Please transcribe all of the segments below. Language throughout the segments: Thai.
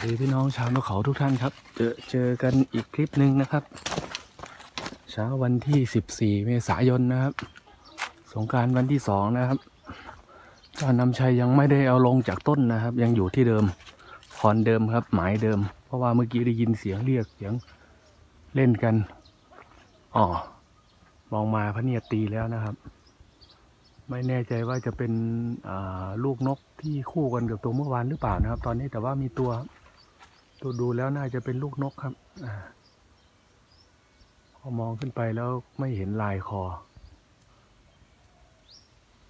สวัสดีพี่น้องชาวนกเขาทุกท่านครับ เจอเจอกันอีกคลิปหนึ่งนะครับ เช้าวันที่ 14 เมษายนนะครับ สงการวันที่สองนะครับจ้านำชัยยังไม่ได้เอาลงจากต้นนะครับ ยังอยู่ที่เดิมคอนเดิมครับ หมายเดิม เพราะว่าเมื่อกี้ได้ยินเสียงเรียกเสียงเล่นกันอ๋อมองมาพระเนียตีแล้วนะครับ ไม่แน่ใจว่าจะเป็นลูกนกที่คู่กันกับตัวเมื่อวานหรือเปล่านะครับ ตอนนี้แต่ว่ามีตัว ตัวดูแล้วน่าจะเป็นลูกนกครับอพอมองขึ้นไปแล้วไม่เห็นลายคอ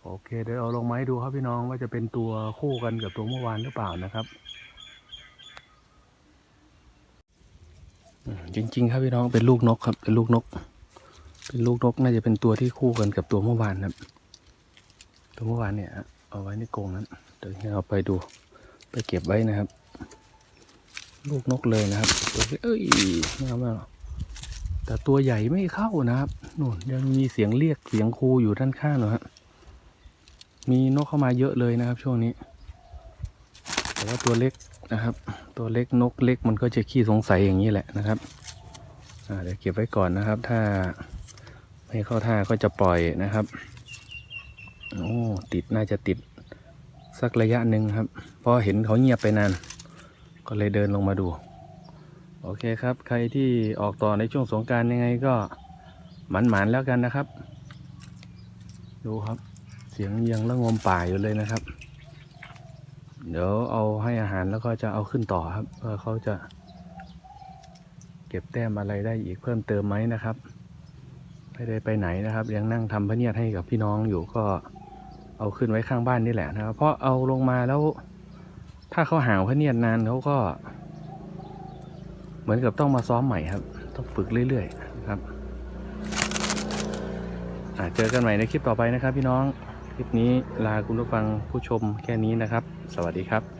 โอเค เดี๋ยวเอาลงไม้ดูครับพี่น้องว่าจะเป็นตัวคู่กันกับตัวเมื่อวานหรือเปล่านะครับจริง ๆ ครับพี่น้องเป็นลูกนกครับ เป็นลูกนก เป็นลูกนกน่าจะเป็นตัวที่คู่กันกับตัวเมื่อวานครับ ตัวเมื่อวานเนี่ยเอาไว้ในกรงนั้นเดี๋ยวให้เราไปดูไปเก็บไว้นะครับ ลูกนกเลยนะครับเอ้ยไม่เอาไม่เอาแต่ตัวใหญ่ไม่เข้านะครับนู่นยังมีเสียงเรียกเสียงครูอยู่ด้านข้างนะฮะมีนกเข้ามาเยอะเลยนะครับ ช่วงนี้ แต่ว่าตัวเล็กนะครับ ตัวเล็กนกเล็กมันก็จะขี้สงสัยอย่างนี้แหละนะครับอ่าเดี๋ยวเก็บไว้ก่อนนะครับ ถ้าไม่เข้าท่าก็จะปล่อยนะครับโอ้ติดน่าจะติดสักระยะหนึ่งครับ เพราะเห็นเขาเงียบไปนาน ก็เลยเดินลงมาดู โอเคครับ ใครที่ออกต่อในช่วงสงการยังไงก็หมันหมันๆแล้วกันนะครับ ดูครับ เสียงยังระงมป่าอยู่เลยนะครับ เดี๋ยวเอาให้อาหารแล้วก็จะเอาขึ้นต่อครับเพื่อเขาจะ เก็บแต้มอะไรได้อีกเพิ่มเติมไหมนะครับไม่ได้ไปไหนนะครับ ยังนั่งทำพระเนียดให้กับพี่น้องอยู่ก็เอาขึ้นไว้ข้างบ้านนี่แหละนะครับ เพราะเอาลงมาแล้ว ถ้าเขาห่าวพระเนียดนานเขาก็ เหมือนกับต้องมาซ้อมใหม่ครับ ต้องฝึกเรื่อยๆนะครับอะเจอกันใหม่ในคลิปต่อไปนะครับ พี่น้อง คลิปนี้ลาคุณผู้ฟังผู้ชมแค่นี้นะครับ สวัสดีครับ